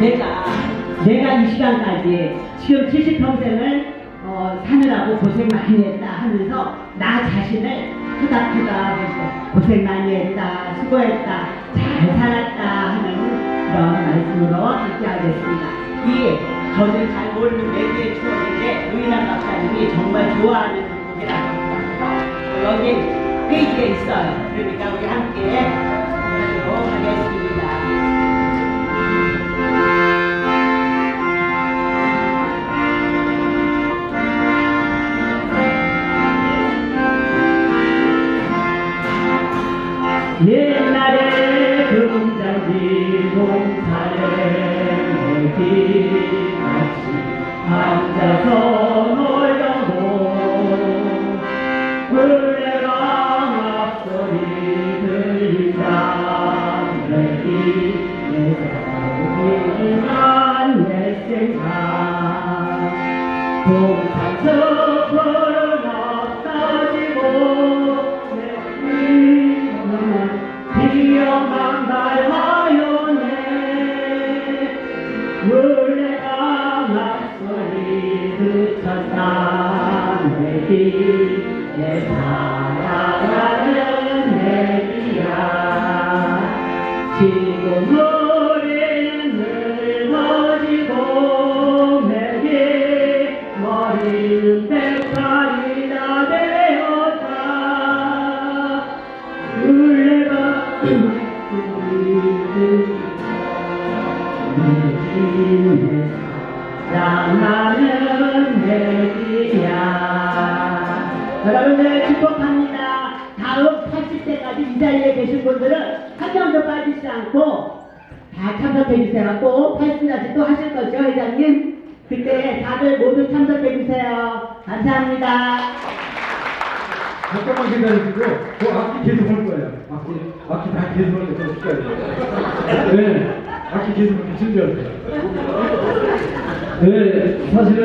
내가 내가 이 시간까지 지금 70평생을 어, 사느라고 고생 많이 했다 하면서 나 자신을 후닥후닥 고생 많이 했다 수고했다 잘 살았다 하는 그런 말씀으로 함께하겠습니다. 이 저는 잘 모르는 내기의 추억인데 우인환 박사님이 정말 좋아하는 곡이라고 합니다. 여기 페이지에 있어요. 그러니까 옛날에 금장지 봉사에 같이 앉아서 놀던 곳. 물레가 앞소리 들린다. 내기 내가 내 생각 동산숲은 없어지고 소리 듣쳤다 내길내 사랑하는 내기야 지금 우리는 늙어지고 내게 머리는 백살이 다 되었다 물레가 내기는 사랑하는 내기야 여러분들 축복합니다 다음 80대까지 이 자리에 계신 분들은 한 명도 빠지지 않고 다 참석해 주세요. 꼭 80까지 또 하실 거죠, 회장님? 그때 다들 모두 참석해 주세요. 감사합니다. 잠깐만 기다리시고 그 악기 계속 할 거예요. 악기 악기 다 계속 할 거예요. 네, 악기 계속 준비하세요. 네, 사실은.